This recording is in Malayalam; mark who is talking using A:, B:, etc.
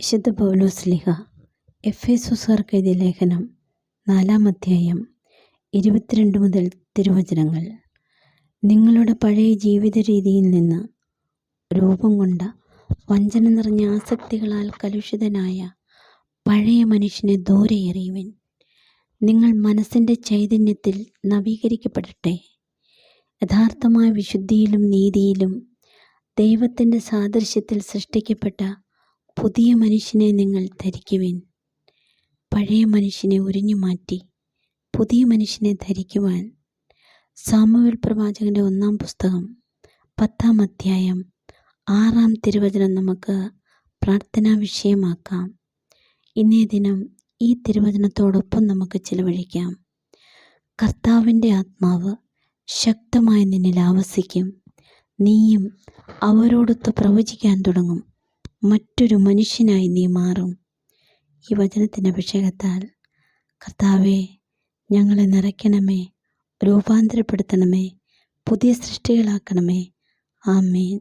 A: വിശുദ്ധ പൗലോസ്ലിഹ എഫേസുസാർക്ക് എഴുതിയ ലേഖനം നാലാം അധ്യായം ഇരുപത്തിരണ്ട് മുതൽ തിരുവചനങ്ങൾ. നിങ്ങളുടെ പഴയ ജീവിത രീതിയിൽ നിന്ന് രൂപം കൊണ്ട വഞ്ചന നിറഞ്ഞ ആസക്തികളാൽ കലുഷിതനായ പഴയ മനുഷ്യനെ ദൂരെ എറിയുവിൻ. നിങ്ങൾ മനസ്സിന്റെ ചൈതന്യത്തിൽ നവീകരിക്കപ്പെടട്ടെ. യഥാർത്ഥമായ വിശുദ്ധിയിലും നീതിയിലും ദൈവത്തിന്റെ സാദൃശ്യത്തിൽ സൃഷ്ടിക്കപ്പെട്ട പുതിയ മനുഷ്യനെ നിങ്ങൾ ധരിക്കുവിൻ. പഴയ മനുഷ്യനെ ഉരിഞ്ഞു മാറ്റി പുതിയ മനുഷ്യനെ ധരിക്കുവാൻ. സാമുവൽ പ്രവാചകന്റെ ഒന്നാം പുസ്തകം പത്താം അധ്യായം ആറാം തിരുവചനം നമുക്ക് പ്രാർത്ഥനാ വിഷയമാക്കാം. ഇന്നേ ദിനം ഈ തിരുവചനത്തോടൊപ്പം നമുക്ക് ചിലവഴിക്കാം. കർത്താവിന്റെ ആത്മാവ് ശക്തമായി നിന്നിൽ ആവസിക്കും. നീയും അവരോടൊത്ത് പ്രവചിക്കാൻ തുടങ്ങും. മറ്റൊരു മനുഷ്യനായി നീ മാറും. ഈ വചനത്തിന്റെ അഭിഷേകത്താൽ കർത്താവെ ഞങ്ങളെ നിറയ്ക്കണമേ രൂപാന്തരപ്പെടുത്തണമേ പുതിയ സൃഷ്ടികളാക്കണമേ. ആമേൻ.